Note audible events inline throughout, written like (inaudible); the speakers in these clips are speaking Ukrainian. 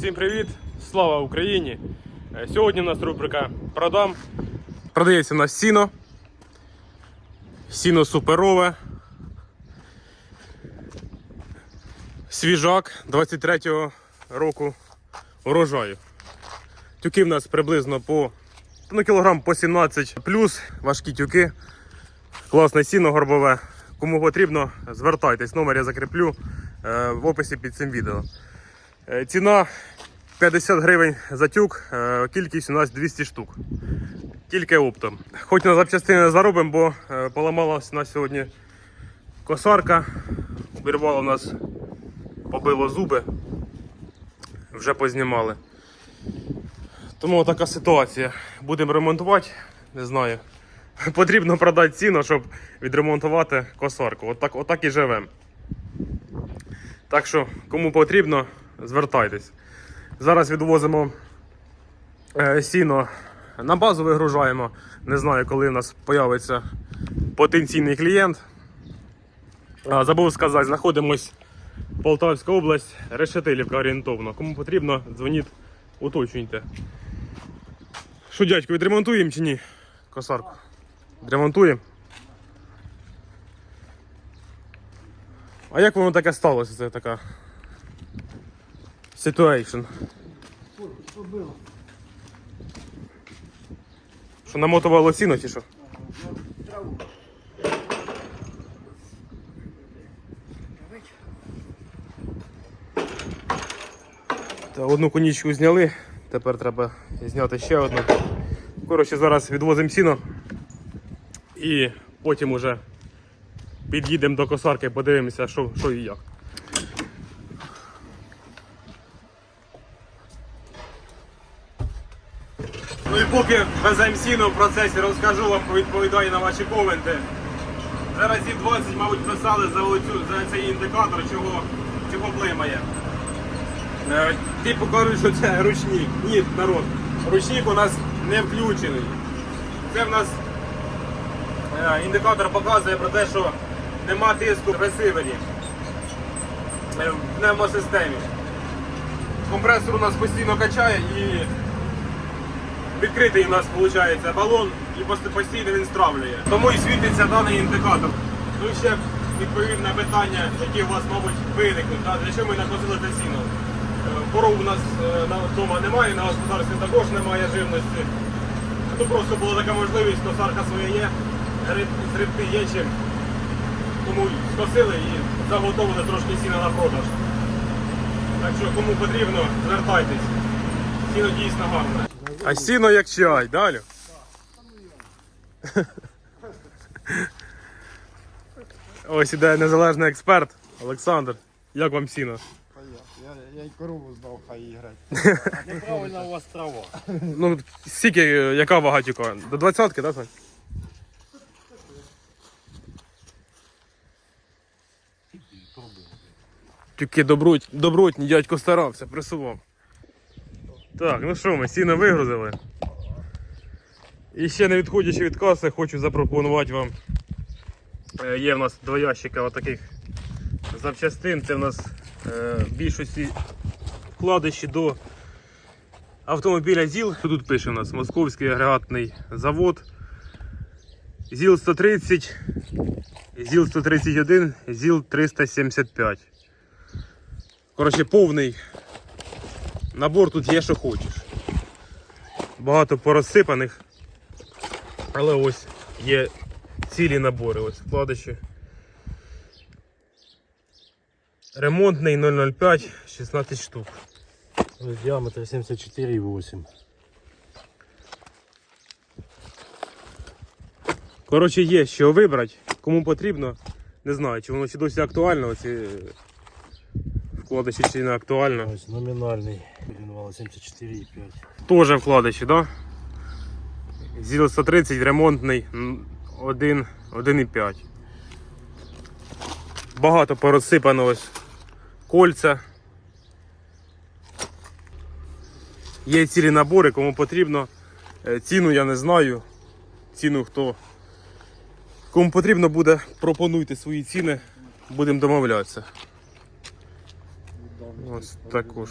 Всім привіт! Слава Україні! Е, Сьогодні у нас рубрика Продам. Продається у нас сіно. Сіно суперове. Свіжак 23-го року урожаю. Тюки в нас приблизно по ну, кілограм по 17 плюс важкі тюки. Класне сіно горбове. Кому потрібно, звертайтесь. Номер я закріплю е, в описі під цим відео. Е, Ціна 50 гривень за тюк, е, кількість у нас 200 штук. Тільки оптом. Хоч на запчастини не заробимо, бо е, поламалась у нас сьогодні косарка. Обірвало у нас, побило зуби. Вже познімали. Тому така ситуація. Будемо ремонтувати, не знаю. (laughs) Потрібно продати ціну, щоб відремонтувати косарку. Отак, отак і живемо. Так що, кому потрібно, звертайтесь. Зараз відвозимо е, сіно на базу вигружаємо. Не знаю, коли у нас з'явиться потенційний клієнт. Забув сказати, знаходимось Полтавська область, Решетилівка орієнтовно. Кому потрібно, дзвоніть, уточнюйте. Що, дядько, відремонтуємо чи ні? Косарку. Відремонтуємо. А як воно таке сталося? Це така ситуейшн. Що намотувало сіно чи що? Та одну конічку зняли, тепер треба зняти ще одну. Коротше, зараз відвозимо сіно і потім уже під'їдемо до косарки, подивимося, що, що і як. Поки веземо сіно в процесі розкажу вам, відповідаю на ваші коменти. Вже разів 20, мабуть, писали за, оцю, за цей індикатор, чого, чого блимає. Е, Типу кажуть, що це ручник. Ні, народ. Ручник у нас не включений. Це в нас е, індикатор показує про те, що нема тиску в ресивері е, в пневмосистемі. Компресор у нас постійно качає і відкритий у нас виходить балон і постійно він стравлює. Тому і світиться даний індикатор. Ну і ще відповім на питання, які у вас, мабуть, виникнуть. Да? Для чого ми накосили те сіно? Е, Коров у нас е, вдома немає, на господарстві також немає живності. Ну просто була така можливість, косарка своя є, гриб- є чим. Тому скосили і заготовили трошки сіна на продаж. Так що кому потрібно, звертайтесь. Сіно дійсно гарне. А сіно як чай, далі. (laughs) Ось іде незалежний експерт Олександр. Як вам сіно? Я, й корову здав, хай їй грати. (laughs) Неправильно у вас трава. Ну, скільки, е, яка вага тюка? До двадцятки, так? Сань? Добруть, добротні, дядько старався, пресував. Так, ну що, ми сіно вигрузили. І ще не відходячи від каси, хочу запропонувати вам. Е, Є в нас два ящика отаких запчастин. Це в нас е, в більшості вкладиші до автомобіля ЗІЛ. Тут пише у нас Московський агрегатний завод. ЗІЛ 130, ЗІЛ 131, ЗІЛ 375. Коротше, повний набор тут є, що хочеш. Багато порозсипаних. Але ось є цілі набори, ось вкладиші. Ремонтний 005, 16 штук. Діаметр 74,8. Коротше, є що вибрати. Кому потрібно, не знаю, чи воно чи досі актуально, ці вкладиші чи не актуально. Ось номінальний. Підвінувало 74,5. Теж вкладиші, так? Да? ЗІЛ 130 ремонтний 1,5. Багато порозсипано ось кольця. Є цілі набори, кому потрібно. Е, Ціну я не знаю. Ціну хто. Кому потрібно буде, пропонуйте свої ціни, будемо домовлятися. Ось також.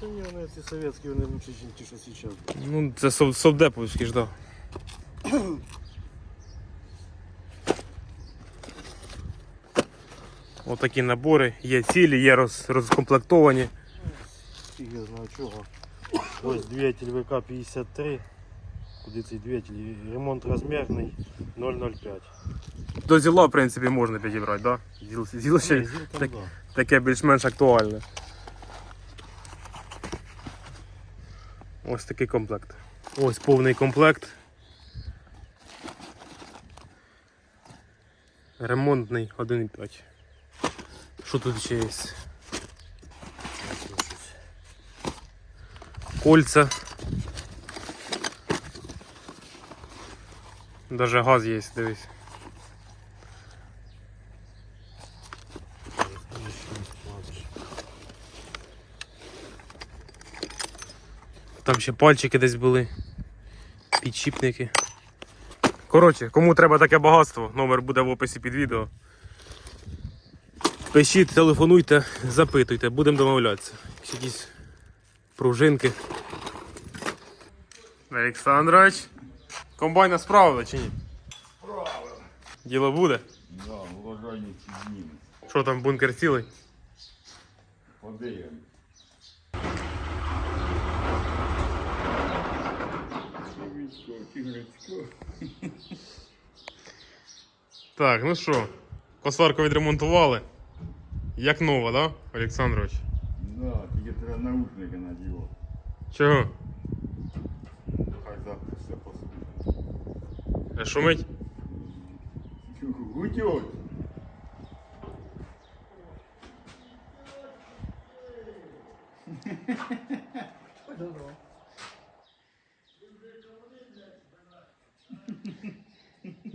Та ні, вони ці совєтські, вони лучше, ніж ті, що зараз. Ну, це сов- совдеповські ж, да. (coughs) Отакі набори, є цілі, є роз, розкомплектовані. Фіг я знаю чого. Ось двигатель ВК-53. Куди цей двигатель? Ремонт розмірний 0,05. До зіла, в принципі, можна підібрати, да? Зіл, зіл ще Ні, зіл там, так. да. Таке більш-менш актуальне. Ось такий комплект. Ось повний комплект. Ремонтний 1,5. Що тут ще є? Кольця. Даже газ є, дивись. Там ще пальчики десь були. Підчіпники. Коротше, кому треба таке багатство, номер буде в описі під відео. Пишіть, телефонуйте, запитуйте, будемо домовлятися. Ще якісь пружинки. Олександрович, комбайна справили чи ні? Правильно. Діло буде. Да, вложання ці зніме. Що там бункер цілий? Подивимо. Чоловічко, тігрицько. Так, ну що, косарку відремонтували. Як нова, да, Олександрович? Да, тільки треба наушники надівати. Чого? Хай завтра все послухає. Е, Шумить? Гутьоть.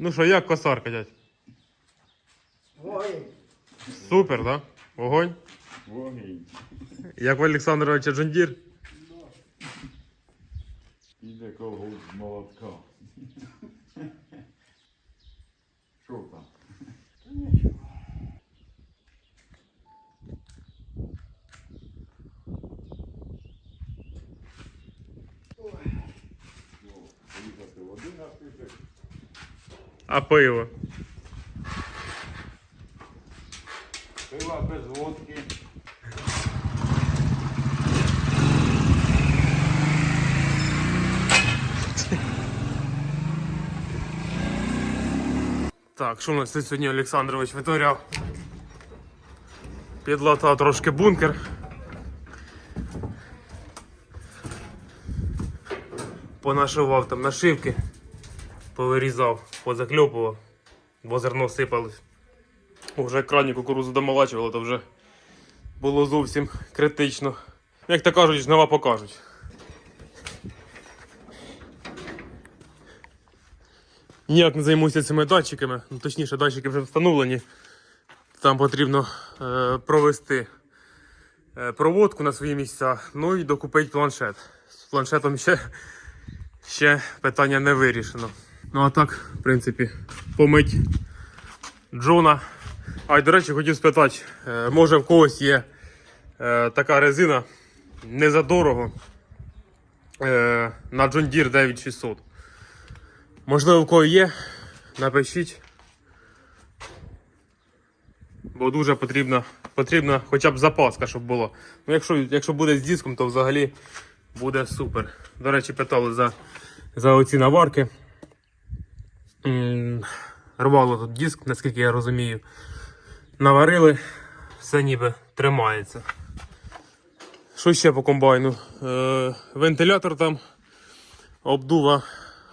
Ну що, як косарка, дядь? Вогонь. Супер, да? Вогонь? Вогонь. Як в Олександровича Джундір? Іде колгосп молотка. Що там? Та нічого. А пиво? Пива без водки. Так, що у нас тут сьогодні Олександрович витворяв? Підлатав трошки бункер. Понашивав там нашивки, повирізав, позакльопував, бо зерно сипалось. Вже крайні кукурузу домолачували, то вже було зовсім критично. Як то кажуть, жнива покажуть. Ніяк не займуся цими датчиками, ну, точніше, датчики вже встановлені. Там потрібно е, провести е, проводку на свої місця, ну і докупити планшет. З планшетом ще, ще питання не вирішено. Ну а так, в принципі, помить Джона. А й до речі, хотів спитати, е, може в когось є е, така резина не за дорого е, на John Deere 9600. Можливо, в кого є, напишіть. Бо дуже потрібна, потрібна хоча б запаска, щоб було. Ну, якщо, якщо буде з диском, то взагалі буде супер. До речі, питали за, за оці наварки. Рвало тут диск, наскільки я розумію. Наварили, все ніби тримається. Що ще по комбайну? Е, вентилятор там обдува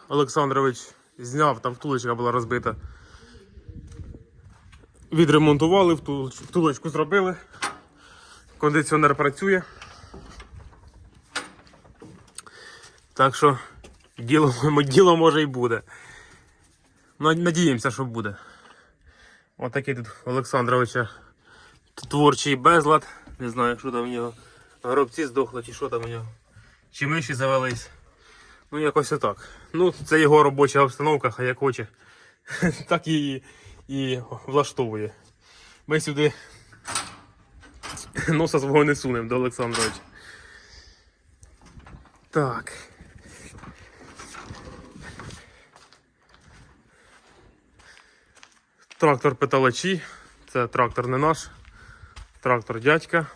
Олександрович зняв, там втулочка була розбита. Відремонтували, втулочку зробили. Кондиціонер працює. Так що діло, (laughs) діло може і буде. Ну, Надіємося, що буде. Отакий тут Олександровича творчий безлад. Не знаю, що там у нього. Горобці здохли, чи що там у нього. Чи миші завелись. Ну, якось отак. Ну, це його робоча обстановка, хай як хоче. (laughs) так її і влаштовує. Ми сюди носа свого не сунемо до Олександровича. Так. Трактор питалачі. Це трактор не наш. Трактор дядька.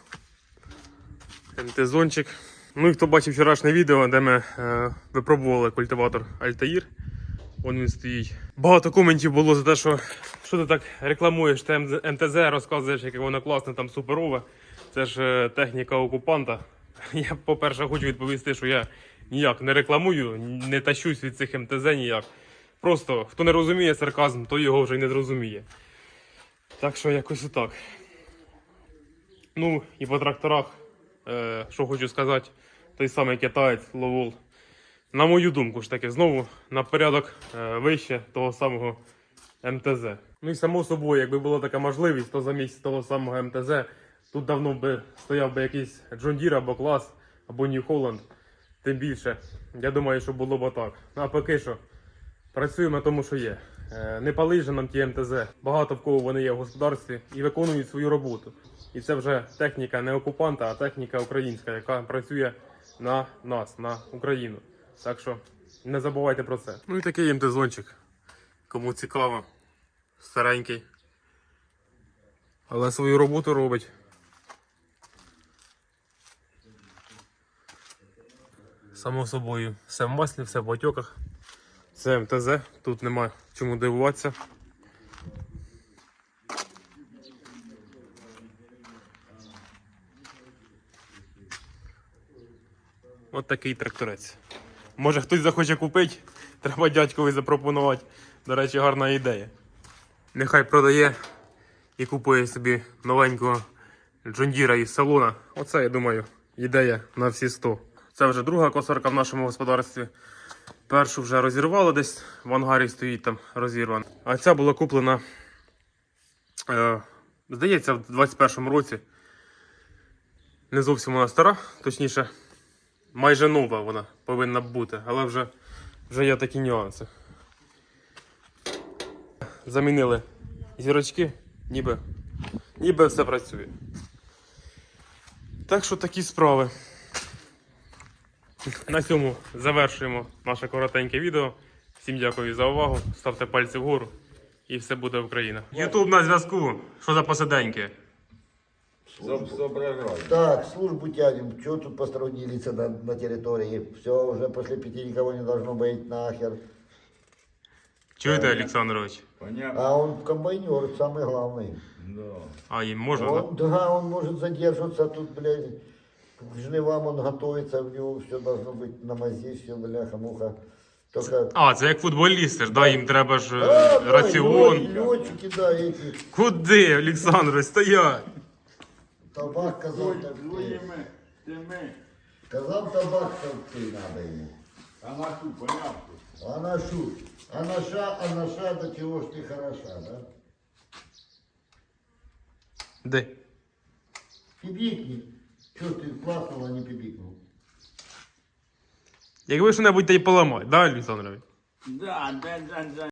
МТ-зончик. Ну і хто бачив вчорашнє відео, де ми е, випробували культиватор Altair. Вон він стоїть. Багато коментів було за те, що що ти так рекламуєш те МТЗ, розказуєш, яке воно класне, там суперове. Це ж е, техніка окупанта. (laughs) Я, по-перше, хочу відповісти, що я ніяк не рекламую, не тащусь від цих МТЗ ніяк. Просто хто не розуміє сарказм, той його вже й не зрозуміє. Так що якось отак. Ну і по тракторах, е, що хочу сказати, той самий китаєць Ловол. На мою думку ж таки, знову на порядок е, вище того самого МТЗ. Ну і само собою, якби була така можливість, то замість того самого МТЗ тут давно би стояв би якийсь Deere або клас, або New Holland. Тим більше, я думаю, що було б так. Ну, а поки що працюємо на тому, що є. Е, Не пали же нам ті МТЗ. Багато в кого вони є в господарстві і виконують свою роботу. І це вже техніка не окупанта, а техніка українська, яка працює на нас, на Україну. Так що не забувайте про це. Ну і такий МТЗончик. Кому цікаво, старенький. Але свою роботу робить. Само собою, все в маслі, все в батьоках. Це МТЗ, тут нема чому дивуватися. От такий тракторець. Може хтось захоче купити, треба дядькові запропонувати. До речі, гарна ідея. Нехай продає і купує собі новенького джондіра із салона. Оце, я думаю, ідея на всі 100. Це вже друга косарка в нашому господарстві. Першу вже розірвало десь в ангарі стоїть там розірвана. А ця була куплена, е, здається, в 21-му році. Не зовсім вона стара, точніше, майже нова вона повинна бути, але вже, вже є такі нюанси. Замінили зірочки, ніби, ніби все працює. Так що такі справи. На цьому завершуємо наше коротеньке відео. Всім дякую за увагу. Ставте пальці вгору і все буде Україна. Ютуб на зв'язку. Що за посиденьки? Соображай. Так, службу тянем. Что тут посторонние лица на, на территории? Все, уже после пяти никого не должно быть нахер. Чуєте, Олександрович? Понятно? А он комбайнер, самый главный. Да. А їм можна, так? Он, да, он может задерживаться тут, блядь. К жнивам он готовится, у него все должно быть на мази, все, бляха-муха. Только... А, це як футболісти ж, да, їм треба ж е, Да, да, раціон. лё- летчики, да, эти. Куди, Олександрович, стоять? Табак казал, так ты. Твоїми тими. Казал табак, так ты надо ему. А на ту понятно. А на шу? А наша, а наша, до чего ж ты хороша, да? Де? Пибикни. Что ты плакнул, а не пібікнув? Якби що-небудь та й поламати, да, Олександрович? Да, да, да, да.